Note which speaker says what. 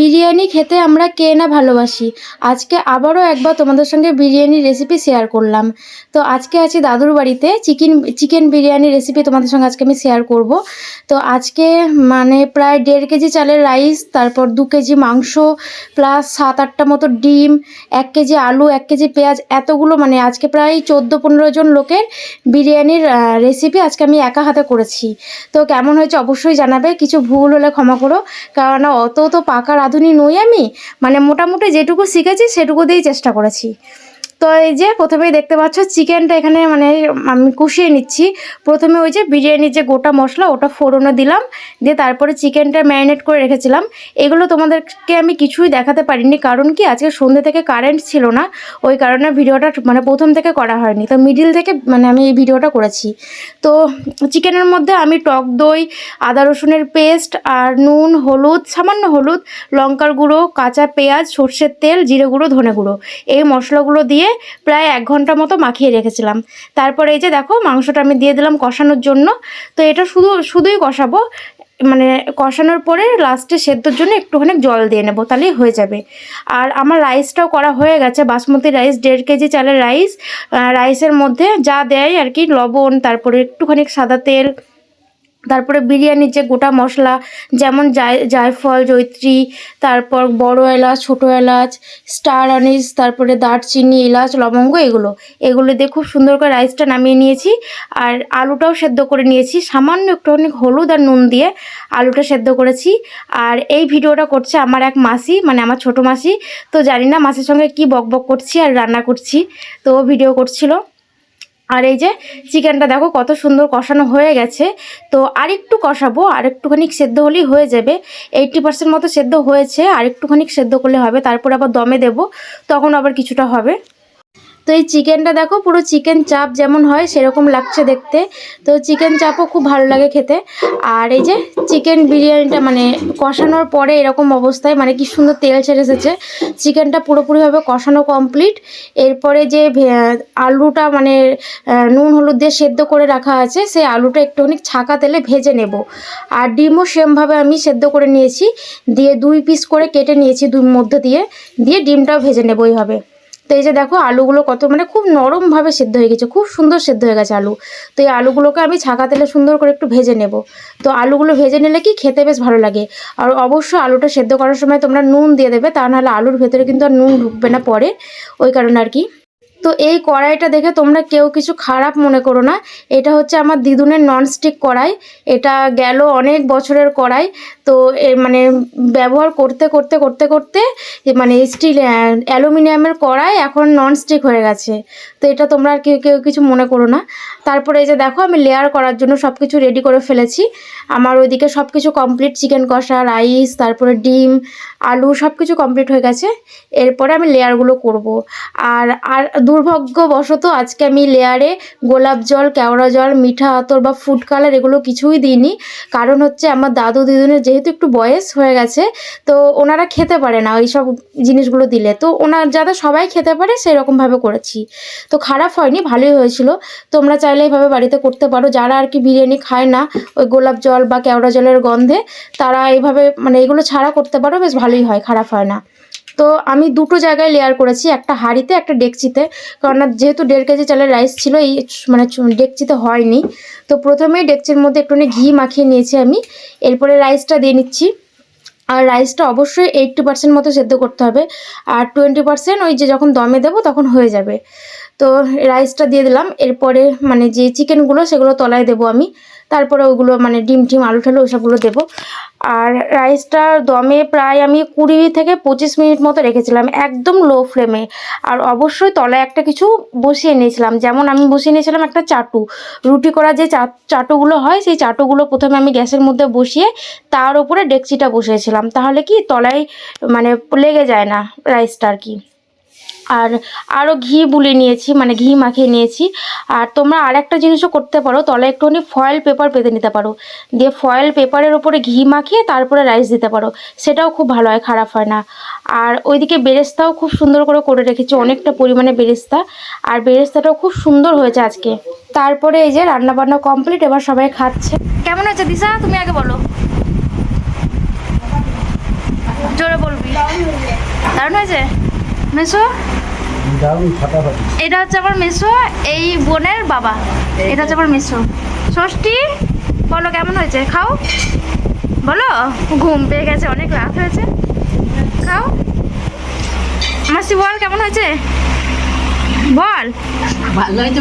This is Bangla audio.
Speaker 1: বিরিয়ানি খেতে আমরা কে না ভালোবাসি? আজকে আবারও একবার তোমাদের সঙ্গে বিরিয়ানির রেসিপি শেয়ার করলাম। তো আজকে আছি দাদুর বাড়িতে। চিকেন চিকেন বিরিয়ানি রেসিপি তোমাদের সঙ্গে আজকে আমি শেয়ার করব। তো আজকে মানে প্রায় দেড় কেজি চালের রাইস তারপর দু কেজি মাংস প্লাস সাত আটটা মতো ডিম, এক কেজি আলু, এক কেজি পেঁয়াজ, এতগুলো মানে আজকে প্রায় চোদ্দ পনেরো জন লোকের বিরিয়ানির রেসিপি আজকে আমি একা হাতে করেছি। তো কেমন হয়েছে অবশ্যই জানাবে, কিছু ভুল হলে ক্ষমা করো কারণ অত তো পাকা রাঁধুনি নই আমি? মানে মোটামুটি যেটুকু শিখেছি সেটুকু দিয়েই চেষ্টা করেছি। তো এই যে প্রথমেই দেখতে পাচ্ছ চিকেনটা এখানে মানে আমি কষিয়ে নিচ্ছি। প্রথমে ওই যে বিরিয়ানির যে গোটা মশলা, ওটা ফোড়নে দিলাম। দিয়ে তারপরে চিকেনটা ম্যারিনেট করে রেখেছিলাম। এগুলো তোমাদেরকে আমি কিছুই দেখাতে পারিনি, কারণ কি আজকে সন্ধ্যে থেকে কারেন্ট ছিল না। ওই কারণে ভিডিওটা মানে প্রথম থেকে করা হয়নি। তো মিডিল থেকে মানে আমি এই ভিডিওটা করেছি। তো চিকেনের মধ্যে আমি টক দই, আদা রসুনের পেস্ট আর নুন, হলুদ, সামান্য হলুদ, লঙ্কার গুঁড়ো, কাঁচা পেঁয়াজ, সর্ষের তেল, জিরে গুঁড়ো, ধনে গুঁড়ো। এই মশলাগুলো দিয়ে প্রায় এক ঘণ্টা মতো মাখিয়ে রেখেছিলাম। তারপরে এই যে দেখো, মাংসটা আমি দিয়ে দিলাম কষানোর জন্য। তো এটা শুধু, শুধুই কষাবো। মানে কষানোর পরে লাস্টে সেদ্ধর জন্য একটুখানি জল দিয়ে নেব, তাহলেই হয়ে যাবে। আর আমার রাইসটাও করা হয়ে গেছে, বাসমতি রাইস দেড় কেজি চালের রাইস রাইসের মধ্যে যা দেয় আর কি, লবণ, তারপরে একটুখানি সাদা তেল তারপরে বিরিয়ানির যে গোটা মশলা, যেমন জায়, জায়ফল জৈত্রী তারপর বড় এলাচ, ছোটো এলাচ, স্টার আনিস, তারপরে দারচিনি, এলাচ, লবঙ্গ, এগুলো। এগুলো দিয়ে খুব সুন্দর করে রাইসটা নামিয়ে নিয়েছি। আর আলুটাও সেদ্ধ করে নিয়েছি। সামান্য একটুখানি হলুদ আর নুন দিয়ে আলুটা সেদ্ধ করেছি। আর এই ভিডিওটা করছে আমার এক মাসি মানে আমার ছোটো মাসি। তো জানি না মাসির সঙ্গে কি বক বক করছি আর রান্না করছি। তো ভিডিও করছিল। আর এই যে চিকেনটা দেখো কত সুন্দর কষানো হয়ে গেছে। তো আরেকটু কষাবো, আর একটুখানি সেদ্ধ হলেই হয়ে যাবে। এইটটি পার্সেন্ট মতো সেদ্ধ হয়েছে, আর একটুখানি সেদ্ধ করলে হবে, তারপর আবার দমে দেব, তখন আবার কিছুটা হবে। তো এই চিকেনটা দেখো, পুরো চিকেন চাপ যেমন হয় সেরকম লাগছে দেখতে। তো চিকেন চাপও খুব ভালো লাগে খেতে। আর এই যে চিকেন বিরিয়ানিটা মানে কষানোর পরে এরকম অবস্থায় মানে কি সুন্দর তেল ছেড়ে এসেছে। চিকেনটা পুরোপুরিভাবে কষানো কমপ্লিট। এরপরে যে আলুটা মানে নুন হলুদ দিয়ে সেদ্ধ করে রাখা আছে, সেই আলুটা একটুখানি ছাকা তেলে ভেজে নেব। আর ডিমও সেমভাবে আমি সেদ্ধ করে নিয়েছি। দিয়ে দুই পিস করে কেটে নিয়েছি দুই মধ্যে দিয়ে। দিয়ে ডিমটাও ভেজে নেব এইভাবে। তো এই যে দেখো আলুগুলো কত মানে খুব নরমভাবে সেদ্ধ হয়ে গেছে, খুব সুন্দর সেদ্ধ হয়ে গেছে আলু। তো এই আলুগুলোকে আমি ছাঁকা তেলে সুন্দর করে একটু ভেজে নেব। তো আলুগুলো ভেজে নিলে কি খেতে বেশ ভালো লাগে। আর অবশ্যই আলুটা সেদ্ধ করার সময় তোমরা নুন দিয়ে দেবে, তা নাহলে আলুর ভেতরে কিন্তু আর নুন ঢুকবে না পরে, ওই কারণে আর কি। তো এই কড়াইটা দেখে তোমরা কেউ কিছু খারাপ মনে করো না। এটা হচ্ছে আমার দিদুনের ননস্টিক কড়াই। এটা গেল অনেক বছরের কড়াই। তো মানে ব্যবহার করতে করতে করতে করতে মানে স্টিল অ্যালুমিনিয়ামের কড়াই এখন ননস্টিক হয়ে গেছে। তো এটা তোমরা আর কেউ কেউ কিছু মনে করো না। তারপরে এই যে দেখো, আমি লেয়ার করার জন্য সব কিছু রেডি করে ফেলেছি। আমার ওইদিকে সব কিছু কমপ্লিট চিকেন কষা রাইস তারপরে ডিম, আলু সব কিছু কমপ্লিট হয়ে গেছে। এরপরে আমি লেয়ারগুলো করব। আর আর দুর্ভাগ্যবশত আজকে আমি লেয়ারে গোলাপ জল, কেওড়া জল, মিঠা আতর বা ফুড কালার এগুলো কিছুই দিইনি। কারণ হচ্ছে আমার দাদু দিদুনের যেহেতু একটু বয়স হয়ে গেছে, তো ওনারা খেতে পারে না ওই সব জিনিসগুলো দিলে। তো ওনার যাতে সবাই খেতে পারে সেরকমভাবে করেছি। তো খারাপ হয়নি, ভালোই হয়েছিল। তোমরা চাইলে এইভাবে বাড়িতে করতে পারো। যারা আর কি বিরিয়ানি খায় না, ওই গোলাপ জল বা কেওড়া জলের গন্ধে, তারা এইভাবে মানে এগুলো ছাড়া করতে পারো, বেশ ভালোই হয়, খারাপ হয় না। তো আমি দুটো জায়গায় লেয়ার করেছি, একটা হাঁড়িতে, একটা ডেকচিতে। কারণ যেহেতু দেড় কেজি চালের রাইস ছিল, এই মানে ডেকচিতে হয়নি। তো প্রথমেই ডেকচির মধ্যে একটুখানি ঘি মাখিয়ে নিয়েছি আমি। এরপরে রাইসটা দিয়ে নিচ্ছি। আর রাইসটা অবশ্যই এইট্টি পার্সেন্ট মতো সেদ্ধ করতে হবে। আর টোয়েন্টি পার্সেন্ট ওই যে যখন দমে দেবো, তখন হয়ে যাবে। তো রাইসটা দিয়ে দিলাম। এরপরে মানে যে চিকেনগুলো সেগুলো তলায় দেবো আমি। তারপরে ওগুলো মানে ডিম টিম, আলু ঠালু ওসবগুলো দেবো। আর রাইসটা দমে প্রায় আমি কুড়ি থেকে পঁচিশ মিনিট মতো রেখেছিলাম, একদম লো ফ্লেমে আর অবশ্যই তলায় একটা কিছু বসিয়ে নিয়েছিলাম, যেমন আমি বসিয়ে নিয়েছিলাম একটা চাটু। রুটি করা যে চাটুগুলো হয়, সেই চাটুগুলো প্রথমে আমি গ্যাসের মধ্যে বসিয়ে তার উপরে ডেকচিটা বসিয়েছিলাম। তাহলে কি তলায় মানে লেগে যায় না রাইসটা আর কি। আর আরও ঘি বুলে নিয়েছি মানে ঘি মাখিয়ে নিয়েছি। আর তোমরা আর একটা জিনিসও করতে পারো তলায় একটুখানি ফয়েল পেপার পেতে নিতে পারো। দিয়ে ফয়েল পেপারের ওপরে ঘি মাখিয়ে তারপরে রাইস দিতে পারো। সেটাও খুব ভালো হয়, খারাপ হয় না। আর ওইদিকে বেরেস্তাও খুব সুন্দর করে করে রেখেছি, অনেকটা পরিমাণে বেরেস্তা। আর বেরেস্তাটাও খুব সুন্দর হয়েছে আজকে। তারপরে এই যে রান্না বান্না কমপ্লিট এবার সবাই খাচ্ছে। কেমন হয়েছে দিশা? তুমি আগে বলো। জোরে বলব। দারুণ হয়েছে। মেসো? এটা হচ্ছে আমার মেসো এই বোনের বাবা। এটা হচ্ছে আমার মেসো। ষষ্ঠী বলো কেমন হয়েছে? খাও। বলো? ঘুম পেয়ে গেছে অনেক রাত হয়েছে। খাও। মাসি বল কেমন হয়েছে? বল।
Speaker 2: ভালো হয়েছে